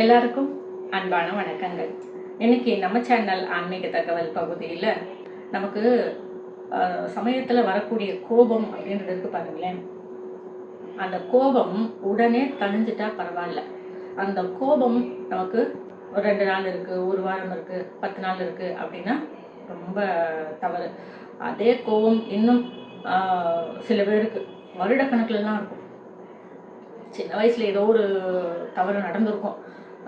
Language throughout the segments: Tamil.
எல்லாருக்கும் அன்பான வணக்கங்கள். இன்னைக்கு நம்ம சேனல் ஆன்மீக தகவல் பகுதியில் நமக்கு சமயத்தில் வரக்கூடிய கோபம் அப்படின்றது இருக்கு பாருங்களேன். அந்த கோபம் உடனே தணிஞ்சிட்டா பரவாயில்ல. அந்த கோபம் நமக்கு ஒரு ரெண்டு நாள் இருக்குது ஒரு வாரம் இருக்குது பத்து நாள் இருக்குது அப்படின்னா ரொம்ப தவறு. அதே கோபம் இன்னும் சில பேருக்கு வருடக்கணக்கிலலாம் இருக்கும். சின்ன வயசுல ஏதோ ஒரு தவறு நடந்திருக்கும்.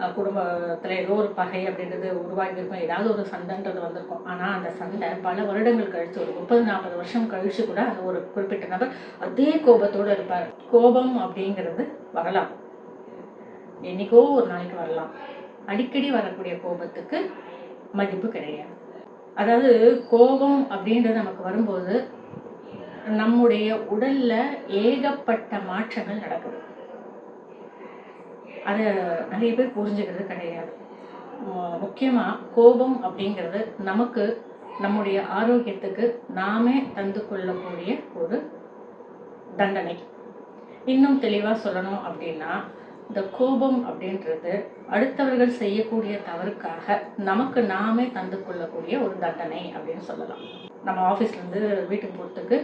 குடும்பத்தில் ஏதோ ஒரு பகை அப்படின்றது உருவாகியிருக்கும். ஏதாவது ஒரு சண்டைன்றது வந்திருக்கும். ஆனால் அந்த சண்டை பல வருடங்கள் கழித்து ஒரு முப்பது நாற்பது வருஷம் கழித்து கூட அந்த ஒரு குறிப்பிட்ட நபர் அதே கோபத்தோடு இருப்பார். கோபம் அப்படிங்கிறது வரலாம். என்னைக்கோ ஒரு நாளைக்கு வரலாம். அடிக்கடி வரக்கூடிய கோபத்துக்கு மதிப்பு கிடையாது. அதாவது கோபம் அப்படின்றது நமக்கு வரும்போது நம்முடைய உடலில் ஏகப்பட்ட மாற்றங்கள் நடக்குது. அதை நிறைய பேர் புரிஞ்சுக்கிறது கிடையாது. முக்கியமாக கோபம் அப்படிங்கிறது நமக்கு நம்முடைய ஆரோக்கியத்துக்கு நாமே தந்து கொள்ளக்கூடிய ஒரு தண்டனை. இன்னும் தெளிவாக சொல்லணும் அப்படின்னா இந்த கோபம் அப்படின்றது அடுத்தவர்கள் செய்யக்கூடிய தவறுக்காக நமக்கு நாமே தந்து கொள்ளக்கூடிய ஒரு தண்டனை அப்படின்னு சொல்லலாம். நம்ம ஆஃபீஸ்லேருந்து வீட்டுக்கு போகிறதுக்கு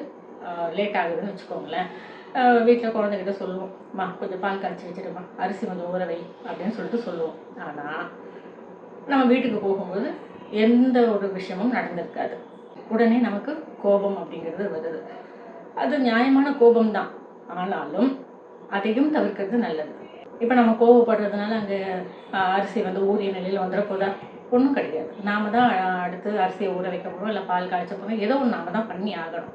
லேட் ஆகுதுன்னு வச்சுக்கோங்களேன். வீட்டில் குழந்தைகிட்ட சொல்லுவோம். மா கொஞ்சம் பால் காய்ச்சி வச்சிருமா அரிசி கொஞ்சம் ஊற வை அப்படின்னு சொல்லிட்டு சொல்லுவோம். ஆனால் நம்ம வீட்டுக்கு போகும்போது எந்த ஒரு விஷயமும் நடந்திருக்காது. உடனே நமக்கு கோபம் அப்படிங்கிறது வருது. அது நியாயமான கோபம் தான். ஆனாலும் அதையும் தவிர்க்கிறது நல்லது. இப்போ நம்ம கோவப்படுறதுனால அங்கே அரிசி வந்து ஊறிய நிலையில் வந்துட ஒன்றும் கிடையாது. நாம தான் அடுத்து அரிசியை ஊற வைக்க போகிறோம் இல்லை பால் காய்ச்ச போகிறோம் ஏதோ ஒன்று நாம தான் பண்ணி ஆகணும்.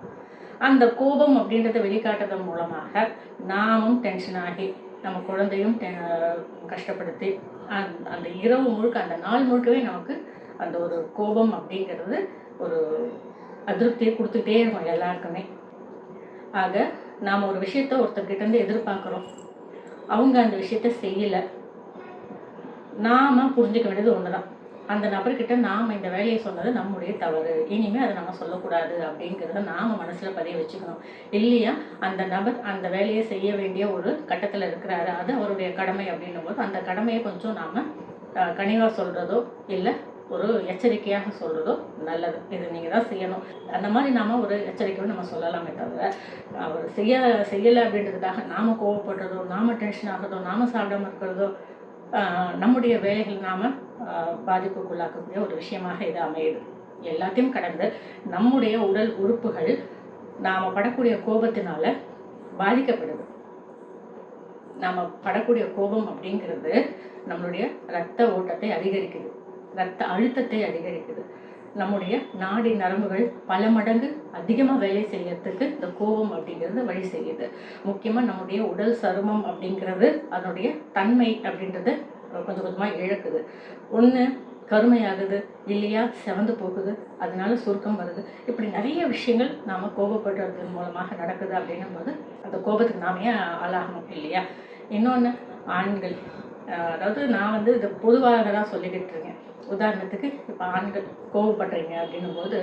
அந்த கோபம் அப்படின்றத வெளிக்காட்டுறதன் மூலமாக நாமும் டென்ஷன் ஆகி நம்ம குழந்தையும் டெ- கஷ்டப்படுத்தி அந்த அந்த இரவு முழுக்க அந்த நாள் முழுக்கவே நமக்கு அந்த ஒரு கோபம் அப்படிங்கிறது ஒரு அதிருப்தியை கொடுத்துட்டே இருக்கும் எல்லாருக்குமே. ஆக நாம் ஒரு விஷயத்த ஒருத்தர்கிட்ட இருந்து எதிர்பார்க்குறோம். அவங்க அந்த விஷயத்த செய்யலை. நாம புரிஞ்சுக்க வேண்டியது ஒன்று தான் அந்த நபர்கிட்ட நாம் இந்த வேலையை சொன்னது நம்முடைய தவறு. இனிமேல் அதை நம்ம சொல்லக்கூடாது அப்படிங்கிறத நாம் மனசில் பதிய வச்சுக்கணும். இல்லையா? அந்த நபர் அந்த வேலையை செய்ய வேண்டிய ஒரு கட்டத்தில் இருக்கிறாரு. அது அவருடைய கடமை அப்படின்னும் போது அந்த கடமையை கொஞ்சம் நாம் கனிவாக சொல்கிறதோ இல்லை ஒரு எச்சரிக்கையாக சொல்கிறதோ நல்லது. இது நீங்கள் தான் செய்யணும். அந்த மாதிரி நாம் ஒரு எச்சரிக்கையும் நம்ம சொல்லலாமே தவிர அவர் செய்ய செய்யலை அப்படின்றதுக்காக நாம் கோவப்படுறதோ நாம் டென்ஷன் ஆகிறதோ நாம் சாப்பிடாம இருக்கிறதோ நம்முடைய வேலைகள் நாம் பாதிப்புக்குள்ளாக்கக்கூடிய ஒரு விஷயமாக இது அமையுது. எல்லாத்தையும் கடந்து நம்முடைய உடல் உறுப்புகள் நாம் படக்கூடிய கோபத்தினால பாதிக்கப்படுது. நாம் படக்கூடிய கோபம் அப்படிங்கிறது நம்மளுடைய ரத்த ஓட்டத்தை அதிகரிக்குது. ரத்த அழுத்தத்தை அதிகரிக்குது. நம்முடைய நாடி நரம்புகள் பல மடங்கு அதிகமாக வேலை செய்யறதுக்கு இந்த கோபம் அப்படிங்கிறது வழி செய்யுது. முக்கியமாக நம்முடைய உடல் சருமம் அப்படிங்கிறது அதனுடைய தன்மை அப்படின்றத கொஞ்சம் கொஞ்சமாக இழக்குது. ஒன்று கருமையாகுது இல்லையா செவந்து போகுது அதனால சுருக்கம் வருது. இப்படி நிறைய விஷயங்கள் நாம் கோபப்படுறதன் மூலமாக நடக்குது அப்படின்னும் போது அந்த கோபத்துக்கு நாமே ஆளாகணும் இல்லையா? இன்னொன்று ஆண்கள் அதாவது நான் வந்து இது பொதுவாக தான் சொல்லிக்கிட்டு இருக்கேன். உதாரணத்துக்கு இப்போ ஆண்கள் கோபப்படுறீங்க அப்படின்னும் போது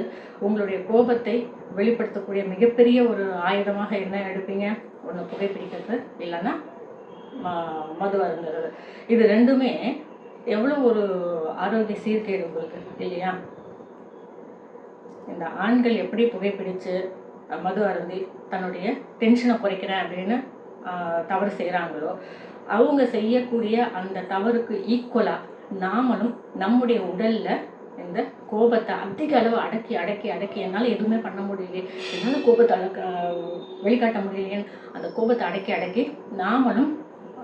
உங்களுடைய கோபத்தை வெளிப்படுத்தக்கூடிய மிகப்பெரிய ஒரு ஆயுதமாக என்ன எடுப்பீங்க? ஒன்று புகைப்பிடிக்கிறது இல்லைன்னா மது அருந்துறது. இது ரெண்டுமே எவ்வளோ ஒரு ஆரோக்கிய சீர்கேடு உங்களுக்கு இல்லையா? இந்த ஆண்கள் எப்படி புகைப்பிடிச்சு மது அருந்தி தன்னுடைய டென்ஷனை குறைக்கிறேன் அப்படின்னு தவறு செய்கிறாங்களோ அவங்க செய்யக்கூடிய அந்த தவறுக்கு ஈக்குவலாக நாமளும் நம்முடைய உடலில் இந்த கோபத்தை அதிக அளவு அடக்கி அடக்கி அடக்கி என்னால் எதுவுமே பண்ண முடியலையே. என்னால் கோபத்தை அடக்க வெளிக்காட்ட முடியலையேன்னு அந்த கோபத்தை அடக்கி அடக்கி நாமளும்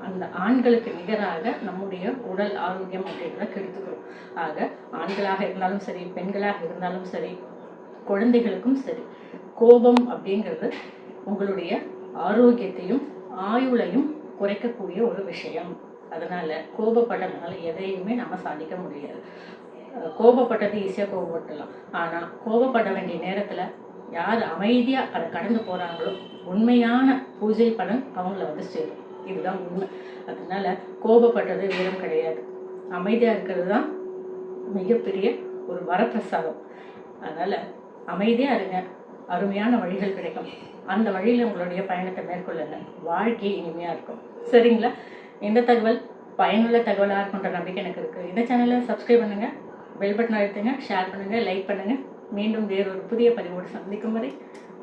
அந்த ஆண்களுக்கு நிகராக நம்முடைய உடல் ஆரோக்கியம் அப்படின்றத கெடுத்துக்கிறோம். ஆக ஆண்களாக இருந்தாலும் சரி பெண்களாக இருந்தாலும் சரி குழந்தைகளுக்கும் சரி கோபம் அப்படிங்கிறது உங்களுடைய ஆரோக்கியத்தையும் ஆயுளையும் குறைக்கக்கூடிய ஒரு விஷயம். அதனால கோபப்பட்டதுனால எதையுமே நம்ம சாதிக்க முடியாது. கோபப்பட்டது ஈஸியாக கோபப்பட்டலாம் ஆனால் கோபப்பட வேண்டிய நேரத்தில் யார் அமைதியாக அதை கடந்து போகிறாங்களோ உண்மையான பூஜை பலன் அவங்கள வந்து சேரும். இதுதான் உண்மை. அதனால கோபப்பட்டது வீரம் கிடையாது. அமைதியாக இருக்கிறது தான் மிகப்பெரிய ஒரு வரப்பிரசாதம். அதனால் அமைதியாக இருங்க. அருமையான வழிகள் கிடைக்கும். அந்த வழியில் உங்களுடைய பயணத்தை மேற்கொள்ளுங்க. வாழ்க்கை இனிமையாக இருக்கும். சரிங்களா? இந்த தகவல் பயனுள்ள தகவலாக இருக்குன்ற நம்பிக்கை எனக்கு இருக்குது இந்த சேனலை சப்ஸ்கிரைப் பண்ணுங்கள் பெல் பட்டன் அழுத்துங்க ஷேர் பண்ணுங்கள் லைக் பண்ணுங்கள் மீண்டும் வேறொரு புதிய பதிவோடு சந்திக்கும் வரை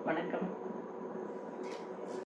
வணக்கம்.